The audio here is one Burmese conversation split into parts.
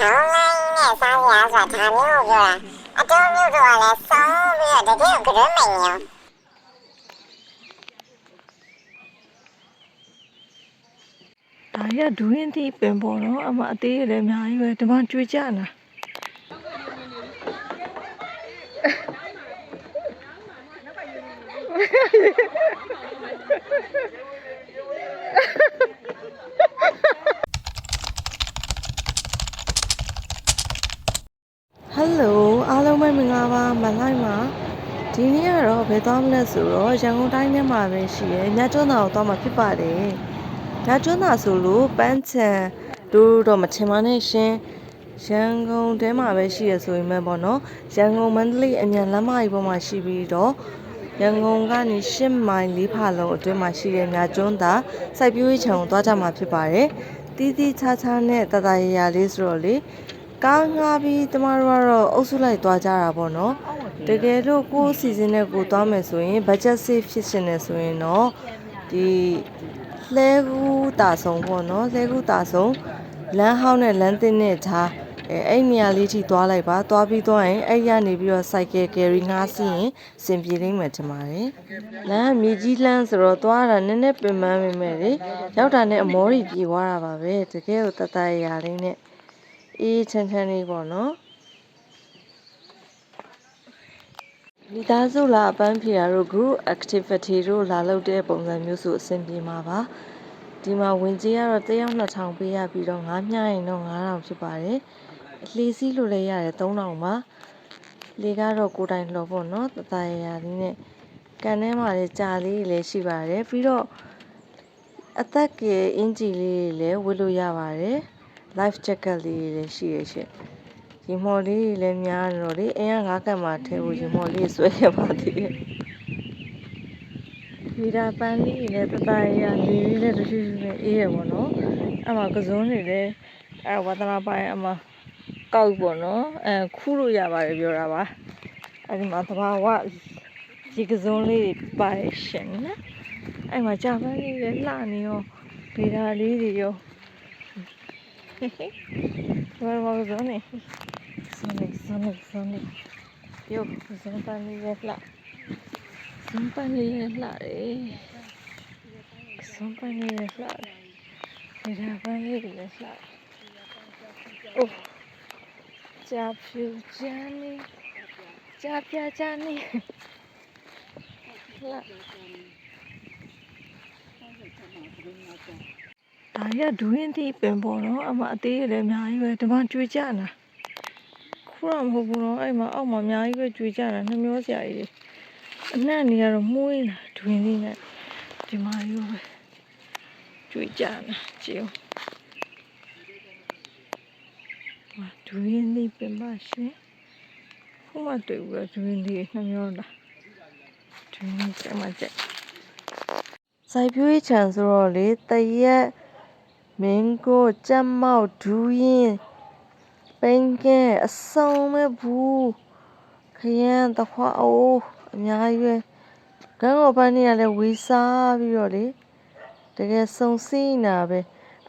ထောင်းလိုင်းနဲ့စားရဆိုတာဒါမျိုးကိုပြောတာအတုံးမျိုးတော့လည်းစောင်းပြီးတော့တကယ်ကိုကြွမိန်ရောဒါရဒူးရင်တီပင်ပေါ်တော့အမအသေးရလည်းအများကြီးပဲဒီမှာကြွေကြနာ ဟယ်လိုအားလုံးပဲမင်္ဂလာပါမလိုက်ပါဒီနေ့ကတော့ဘယ်သွားမလဲဆိုတော့ရန်ကုန်တိုင်းထဲမှာပဲရှိရယ်ညကျွန်းသာကိုသွားမှာဖြစ်ပါတယ်ဒါကျွန်းသာဆိုလို့ပန်းချံတို့တော့မထင်ပါနဲ့ရှင်ရန်ကုန်ထဲမှာပဲရှိရဆိုရင်ပဲပေါ့နော်ရန်ကုန်မန္တလေးအမြန်လမ်းမကြီးပေါ်မှာရှိပြီးတော့ရန်ကုန်ကနေ10မိုင်၄ဖာလုံးအတွင်းမှာရှိတဲ့ညာကျွန်းသာစိုက်ပျိုးရေးခြံကိုသွားကြမှာဖြစ်ပါတယ်တီးတီးခြားခြားနဲ့တတရရလေးဆိုတော့လေ ကားငှားပြီးကျမတို့ကတော့အုပ်စုလိုက်သွားကြတာပေါ့နော်တကယ်လို့ကိုယ်စီစဉ်နဲ့ကိုယ်သွားမယ်ဆိုရင် budget save ဖြစ်ရှင်နေဆိုရင်တော့ဒီလှဲကူးတာဆုံးပေါ့နော်လှဲကူးတာဆုံးလမ်းဟောင်းနဲ့လမ်းသစ်နဲ့ခြားအဲအဲ့နေရာလေးထိသွားလိုက်ပါသွားပြီးသွားရင်အဲ့ရနေပြီးတော့စိုက်ကယ်ကယ်ရီငှားစီးရင်စင်ပြေလိမ့်မယ်ထင်ပါတယ်လမ်းကမြေကြီးလမ်းဆိုတော့သွားတာနည်းနည်းပင်ပန်းပေမဲ့လေရောက်တာနဲ့အမောကြီးပြေသွားတာပါပဲတကယ်ကိုတတရရလေးနဲ့ အေးချမ်းချမ်းလေးပေါ့နော်မိသားစုလာအပန်းဖြေရတို့ group activity တို့လာလုပ်တဲ့ပုံစံမျိုးဆိုအဆင်ပြေမှာပါဒီမှာဝင်ကြီးကတော့တစ်ယောက်2000ပေးရပြီးတော့ငါးမြရင်တော့9000ဖြစ်ပါတယ်အလှေစီးလို့လည်းရတယ်3000ပါလေကတော့ကိုယ်တိုင်လှော်ပေါ့နော်တတရရလေးနဲ့ကန်ထဲမှာလည်းကြာလေးလည်းရှိပါတယ်ပြီးတော့အသက်ကယ်အင်ဂျီလေးတွေလည်းဝတ်လို့ရပါတယ် life jacket လေးတွေလည်းရှိရရှင့်ရီမော်လေးတွေလည်းများနေတော့လေအင်းကငါးကတ်မှာထဲဖို့ရီမော်လေးဆွဲခဲ့ပါသေးတယ်ဗီဒါပန်းလေးတွေနဲ့တတရရလေးလေးနဲ့တရှိရှိနဲ့အေးရပေါ့နော်အမှကစုံတွေလည်းအဲဝဒနာပိုင်းအမှကောက်ပေါ့နော်အဲခူးလို့ရပါတယ်ပြောတာပါအဲဒီမှာသဘာဝဒီကစုံလေးတွေပါရှင်နော်အဲ့မှာကြာပန်းလေးတွေလှနေရောဗီဒါလေးတွေရော ဘာဘာကစုံနေစုံနေစုံနေစုံနေယောကစုံပန်းလေးတွေလှစံပန်းလေးရလှတယ်စံပန်းလေးရလှတယ်ဒီဒါပန်းလေးတွေလည်းလှတယ်အိုးကြာဖြူချမ်းနေကြာပြချမ်းနေလှ ဒါရဒူးရင်တီပင်ပေါ်တော့အမအသေးရလည်းအများကြီးပဲဒီမှာကြွေကြနာခုတော့မဟုတ်ဘူးတော့အဲ့မှာအောက်မှာအများကြီးပဲကြွေကြနာနှမျောစရာကြီးတွေအနှံ့နေရတော့မှုေးလာတွင်လေးနဲ့ဒီမှာရိုးပဲကြွေကြနာကြည့်အောင်မဒူရင်းလေးပင်ပါရှင်ခုမှတွေ့ဘူးဒူရင်းလေးနှမျိုးလားဒူရင်းလေးကျမကျက်စိုက်ပျိုးရေးခြံဆိုတော့လေတရက် မင်းကိုကြက်မောက်ဒူရင်းပင်ကဲအစုံမဲ့ဘူးခရမ်းတခွားအိုးအများကြီးပဲကန်းကောပန်းနေရလဲဝေစားပြီးတော့လေတကယ်စုံစည်းနာပဲ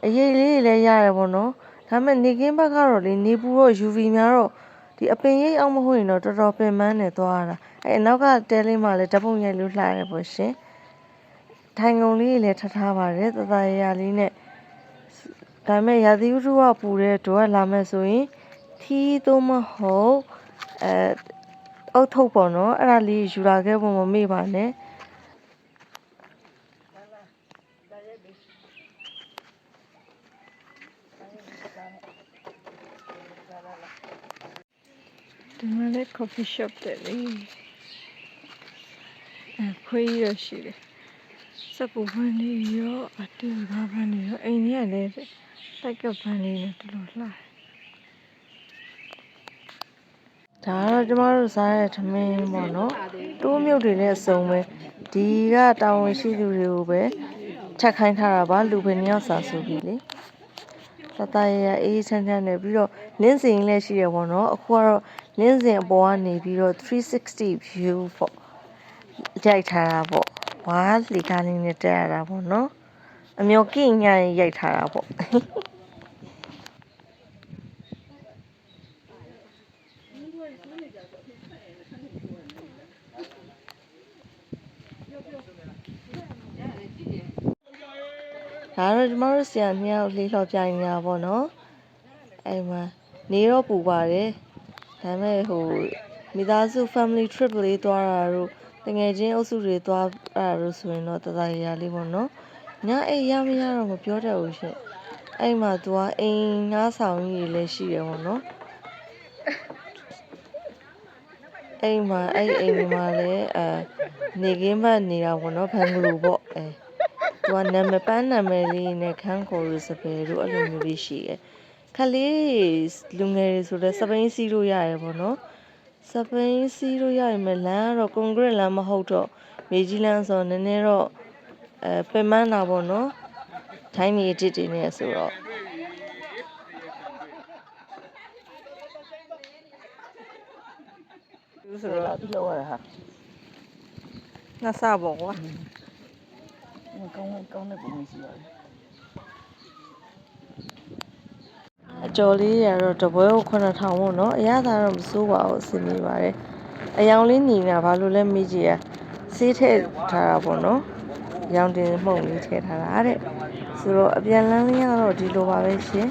အရေးလေးတွေလည်းရတယ်ပေါ့နော်ဒါပေမဲ့နေကင်းဘက်ကတော့လေနေပူတော့ UV များတော့ဒီအပင်ရိပ်အောင်မဟုတ်ရင်တော့တော်တော်ပင်ပန်းနေသွားတာအဲနောက်ကတဲလေးမှလည်းဓာတ်ပုံရိုက်လို့လှရတယ်ပေါ့ရှင်ထိုင်ကုန်လေးတွေလည်းထထားပါတယ်တတရရလေးနဲ့ ဒါပေမဲ့ရာသီဥတုကပူတဲ့တော့လာမယ်ဆိုရင်ထီးသုံးမဟုတ်အဲအုတ်ထုတ်ပေါ့နော်အဲ့ဒါလေးယူလာခဲ့ဖို့မမေ့ပါနဲ့ဒီမှာလည်း coffee shop တဲ့လေအခွေးရရှိတယ်စပူဖန်လေးရောအတူဘာဖန်လေးရောအိမ်ကြီးကလည်း တိုက်ကပ်ဖန်လေးနဲ့တလို့လှတယ်ဒါကတော့ကျမတို့စားတဲ့ထမင်းပေါ့နော်တိုးမြုပ်တွေနဲ့အစုံပဲဒီကတာဝန်ရှိသူတွေကိုပဲချက်ခိုင်းထားတာပါလူပဲနှစ်ယောက်စာဆိုပြီးလေတတရရအေးချမ်းချမ်းနဲ့ပြီးတော့လင်းစင်လည်းရှိရပေါ့နော်အခုကတော့လင်းစင်အပေါ်ကနေပြီးတော့360 view ပေါ့ရိုက်ထားတာပေါ့ဝါးလီကားလေးနဲ့တက်ရတာပေါ့နော်အမျိုးကိညာရိုက်ထားတာပေါ့ ဒါတော့ကျမတို့ဆရာနှစ်ယောက်လေးလှော်ပြနေတာပေါ့နော်အဲ့မှာနေတော့ပူပါတယ်ဒါပေမဲ့ဟိုမိသားစု family trip လေးသွားတာတို့တငယ်ချင်းအုပ်စုတွေသွားအဲ့ဒါတို့ဆိုရင်တော့တသားရရလေးပေါ့နော်ညအိတ်ရမရတော့မပြောတတ်ဘူးရှင့်အဲ့မှာသူကအိမ်ငါးဆောင်ကြီးတွေလည်းရှိတယ်ပေါ့နော်အိမ်မှာအဲ့အိမ်ဒီမှာလည်းအဲနေကင်းဘက်နေတာပေါ့နော်ဘန်ဂလူပေါ့အဲ သူကနာမည်ပန်းနာမည်လေးနဲ့ခန်းခေါ်လို့စပယ်တို့အဲ့လိုမျိုးလေးရှိတယ်။ခလေးလူငယ်တွေဆိုတော့စပိန်စီးလို့ရတယ်ပေါ့နော်။စပိန်စီးလို့ရရင်မလမ်းကတော့ကွန်ကရစ်လမ်းမဟုတ်တော့မြေကြီးလမ်းဆိုတော့နည်းနည်းတော့အဲပင်မန်းတာပေါ့နော်။ထိုင်းမြေတစ်တွေနဲ့ဆိုတော့ဆိုတော့လောက်ရတာဟာငါစပေါ့ကွာ ကောင်းကောင်းတဲ့ပုံရှိပါတယ်အကျော်လေးရတော့တပွဲကို9000ပေါ့နော်အရသာတော့မစိုးပါဘူးအဆင်ပြေပါတယ်အယောင်လေးညီနေတာဘာလို့လဲမေးကြည့်ရဆေးထည့်ထားတာပေါ့နော်ရောင်တင်မှုန့်လေးထည့်ထားတာတဲ့ဆိုတော့အပြန်လန်းလေးကတော့ဒီလိုပါပဲရှင်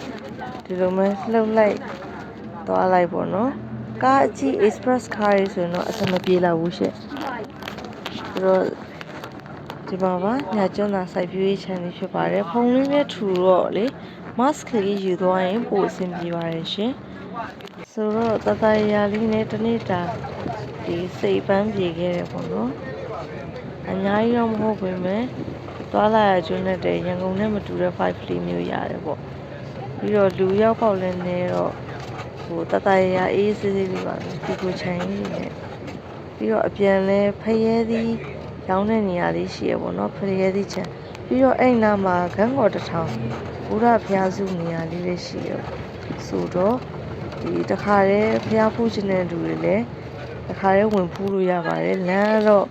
ဒီလိုမျိုးလှုပ်လိုက်သွားလိုက်ပေါ့နော်ကားအကြီး express car တွေဆိုရင်တော့အဆင်မပြေတော့ဘူးရှင်ဆိုတော့ ဒီမှာပါညာကျွန်းသာစိုက်ပျိုးရေးခြံလေးဖြစ်ပါတယ်ဖုံလေးနဲ့ထူတော့လေ mask လေးယူသွားရင်ပိုအဆင်ပြေပါတယ်ရှင်ဆိုတော့တတရရာလေးနဲ့တစ်နေ့တာဒီစိတ်ပန်းပြေခဲ့တယ်ပေါ့နော်အများကြီးတော့မဟုတ်ပေမဲ့သွားလာရကျွန်းနဲ့တဲ့ရန်ကုန်နဲ့မတူတဲ့5လေးမျိုးရတယ်ပေါ့ပြီးတော့လူရောက်ပေါက်လဲနေတော့ဟိုတတရရာအေးဆေးဆေးလေးပါပဲဒီကိုချန်ကြီးနေနဲ့ပြီးတော့အပြန်လဲဖရဲသီး ရောင်းတဲ့နေရာလေးရှိရပေါ့နော်ဖရဲသီးချန်ပြီးတော့အဲ့နားမှာခန်းကော်တစ်ထောင်ဘုရားဖျားစုနေရာလေးလေးရှိရဆိုတော့ဒီတခါတည်းဖျားဖူးခြင်းတဲ့လူတွေလည်းတခါတည်းဝင်ဖူးလို့ရပါတယ်လမ်းကတော့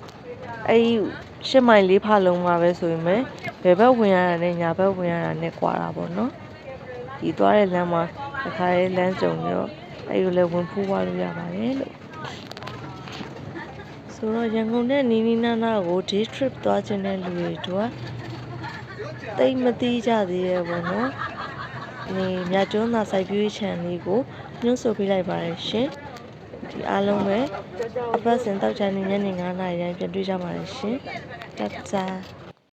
အဲ့ဒီရှစ်မိုင်လေးဖလုံးမှာပဲဆိုရင်ပဲဘယ်ဘက်ဝင်ရတာနဲ့ညာဘက်ဝင်ရတာနဲ့ကွာတာပေါ့နော်ဒီသွားတဲ့လမ်းမှာတခါတည်းလမ်းကြုံပြီးတော့အဲ့ဒီလည်းဝင်ဖူးသွားလို့ရပါတယ်လို့ ဆိုတော့ရန်ကုန်နဲ့နီးနီးနားနားကို day trip သွားခြင်းတဲ့လူတွေတို့ကတိတ်မသိကြသေးရဲ့ပေါ့နော်။ဒီမြတ်ကျွန်းသာစိုက်ပျိုးရေးခြံလေးကိုညွှန်းဆိုပေးလိုက်ပါရရှင်။ဒီအားလုံးပဲအပတ်စဉ်တောက်ချန်နေညနေ9:00နာရီတိုင်းပြန်တွေ့ကြပါရရှင်။တတ်တာ